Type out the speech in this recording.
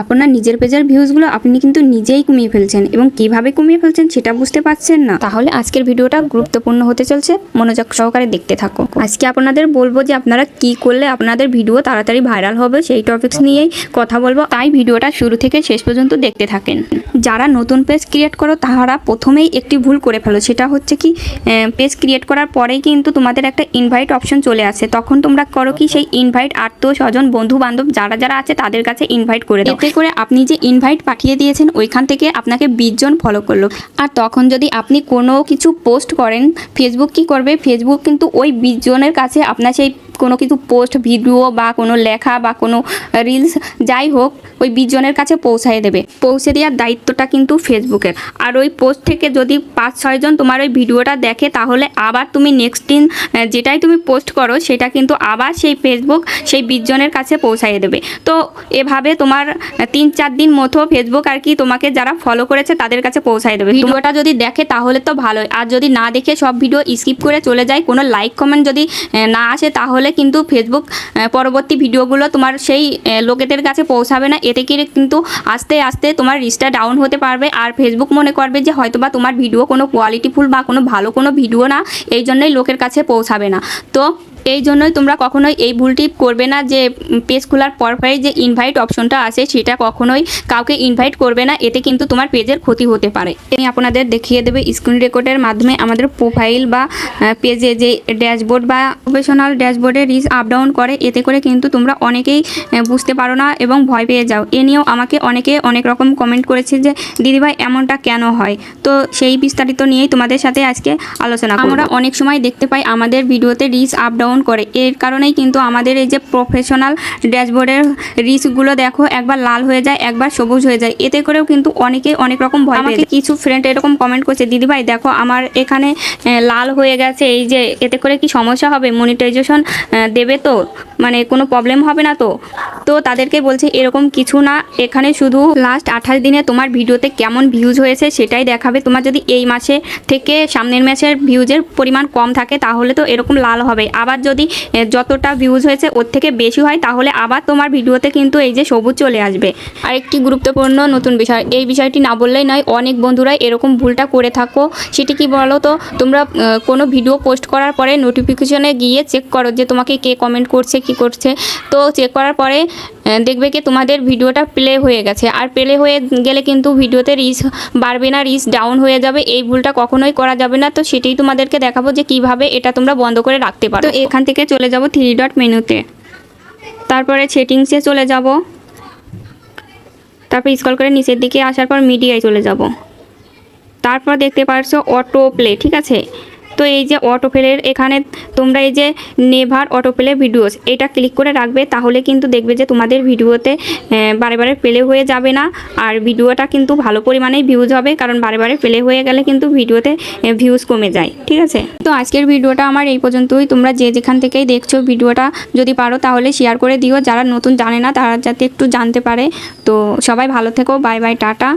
আপনার নিজের পেজের ভিউজগুলো আপনি কিন্তু নিজেই কমিয়ে ফেলছেন এবং কীভাবে কমিয়ে ফেলছেন সেটা বুঝতে পারছেন না। তাহলে আজকের ভিডিওটা গুরুত্বপূর্ণ হতে চলছে মনোযোগ সহকারে দেখতে থাকো। আজকে আপনাদের বলব যে আপনারা কি করলে আপনাদের ভিডিও তাড়াতাড়ি ভাইরাল হবে সেই টপিকস নিয়েই কথা বলব। তাই ভিডিওটা শুরু থেকে শেষ পর্যন্ত দেখতে থাকেন। যারা নতুন পেজ ক্রিয়েট করো তাহারা প্রথমেই একটি ভুল করে ফেলো। সেটা হচ্ছে কি পেজ ক্রিয়েট করার পরেই কিন্তু তোমাদের একটা ইনভাইট অপশন চলে আসে। তখন তোমরা করো কি সেই ইনভাইট আত্মীয় স্বজন বন্ধু বান্ধব যারা যারা আছে তাদের কাছে ইনভাইট করে দাও। এতে করে আপনি যে ইনভাইট পাঠিয়ে দিয়েছেন, ওইখান থেকে আপনাকে বিশ জন ফলো করল। আর তখন যদি আপনি কোনো কিছু পোস্ট করেন ফেসবুক কি করবে? ফেসবুক কিন্তু ওই বিশ জনের কাছে আপনার সেই কোনো কিছু পোস্ট ভিডিও বা কোনো লেখা বা কোনো রিলস যাই হোক, ওই বিশ জনের কাছে পৌঁছায় দেবে। পৌঁছে দেওয়ার দায়িত্বটা কিন্তু ফেসবুকের আর ওই পোস্ট থেকে যদি পাঁচ ছয়জন তোমার ওই ভিডিওটা দেখে, তাহলে আবার তুমি নেক্সট দিন যেটাই তুমি পোস্ট করো, সেটা কিন্তু আবার সেই ফেসবুক সেই বিশ জনের কাছে পৌঁছায় দেবে। তো এভাবে তোমার তিন চার দিন মতো ফেসবুক আর কি তোমাকে যারা ফলো করেছে তাদের কাছে পৌঁছায় দেবে। ভিডিওটা যদি দেখে তাহলে তো ভালোই। আর যদি না দেখে সব ভিডিও স্কিপ করে চলে যায়, কোনো লাইক কমেন্ট যদি না আসে তাহলে কিন্তু ফেসবুক পরবর্তী ভিডিওগুলো তোমার সেই লোকেদের কাছে পৌঁছাবে না। এতে কি কিন্তু আস্তে আস্তে তোমার রিচটা ডাউন হতে পারবে। আর ফেসবুক মনে করবে যে হয়তোবা তোমার ভিডিও কোনো কোয়ালিটিফুল বা কোনো ভালো কোনো ভিডিও না, এই জন্যই লোকের কাছে পৌঁছাবে না। তো এই জন্যই তোমরা কখনোই এই ভুলটি করবে না যে পেজ খোলার পর পরে যে ইনভাইট অপশনটা আছে সেটা কখনোই কাউকে ইনভাইট করবে না। এতে কিন্তু তোমার পেজের ক্ষতি হতে পারে। আমি আপনাদের দেখিয়ে দেবে স্ক্রিন রেকর্ডের মাধ্যমে আমাদের প্রোফাইল বা পেজে যে ড্যাশবোর্ড বা প্রফেশনাল ড্যাশবোর্ডে রিচ আপ ডাউন করে, এতে করে কিন্তু তোমরা অনেকেই বুঝতে পারো না এবং ভয় পেয়ে যাও। এ নিয়েও আমাকে অনেকে অনেক রকম কমেন্ট করেছে যে দিদিভাই এমনটা কেন হয়? তো সেই বিস্তারিত নিয়েই তোমাদের সাথে আজকে আলোচনা আমরা অনেক সময় দেখতে পাই আমাদের ভিডিওতে রিচ আপ ডাউন করে। এর কারণেই কিন্তু আমাদের এই যে প্রফেশনাল ড্যাশবোর্ডের রিচগুলো দেখো একবার লাল হয়ে যায় একবার সবুজ হয়ে যায়। এতে করেও কিন্তু অনেকে অনেক রকম ভয় আমাকে কিছু ফ্রেন্ড এরকম কমেন্ট করছে দিদিভাই দেখো আমার এখানে লাল হয়ে গেছে এই যে এতে করে কি সমস্যা হবে? মনিটাইজেশন দেবে তো? মানে কোনো প্রবলেম হবে না তো? তো তাদেরকে বলছে এরকম কিছু না এখানে শুধু লাস্ট আঠাশ দিনে তোমার ভিডিওতে কেমন ভিউজ হয়েছে সেটাই দেখাবে। তোমার যদি এই মাসে থেকে সামনের মাসের ভিউজের পরিমাণ কম থাকে তাহলে তো এরকম লাল হবে। আবার যদি যতটা ভিউজ হয়েছে ওর থেকে বেশি হয়, তাহলে আবার তোমার ভিডিওতে কিন্তু এই যে সবুজ চলে আসবে। আর একটি গুরুত্বপূর্ণ নতুন বিষয়, এই বিষয়টি না বললেই নয়, অনেক বন্ধুরাই এরকম ভুলটা করে থাকো। সেটি কি বলো তো তোমরা কোনো ভিডিও পোস্ট করার পরে নোটিফিকেশনে গিয়ে চেক করো যে তোমাকে কে কমেন্ট করছে, কি করছে। তো চেক করার পরে দেখবে কি তোমাদের ভিডিওটা প্লে হয়ে গেছে। আর প্লে হয়ে গেলে কিন্তু ভিডিওতে রিচ বাড়বে না রিচ ডাউন হয়ে যাবে। এই ভুলটা কখনোই করা যাবে না। তো সেটাই তোমাদেরকে দেখাবো যে কীভাবে এটা তোমরা বন্ধ করে রাখতে পারো। তো এখান থেকে চলে যাব থ্রি ডট মেনুতে তারপরে সেটিংসে চলে যাব। তারপর স্ক্রল করে নিচের দিকে আসার পর মিডিয়ায় চলে যাব। তারপর দেখতে পারছ অটো প্লে ঠিক আছে? তো এই যে অটো প্লের এখানে তোমরা এই যে নেভার অটো প্লে ভিডিওস এটা ক্লিক করে রাখবে, তাহলে কিন্তু দেখবে যে তোমাদের ভিডিওতে বারে বারে প্লে হয়ে যাবে না। আর ভিডিওটা কিন্তু ভালো পরিমাণেই ভিউজ হবে, কারণ বারে বারে প্লে হয়ে গেলে কিন্তু ভিডিওতে ভিউজ কমে যায়, ঠিক আছে? তো আজকের ভিডিওটা আমার এই পর্যন্তই। তোমরা যে যেখান থেকেই দেখছ ভিডিওটা যদি পারো, তাহলে শেয়ার করে দিও। যারা নতুন জানে না, তারা যাতে একটু জানতে পারে। তো সবাই ভালো থেকো বাই বাই টাটা।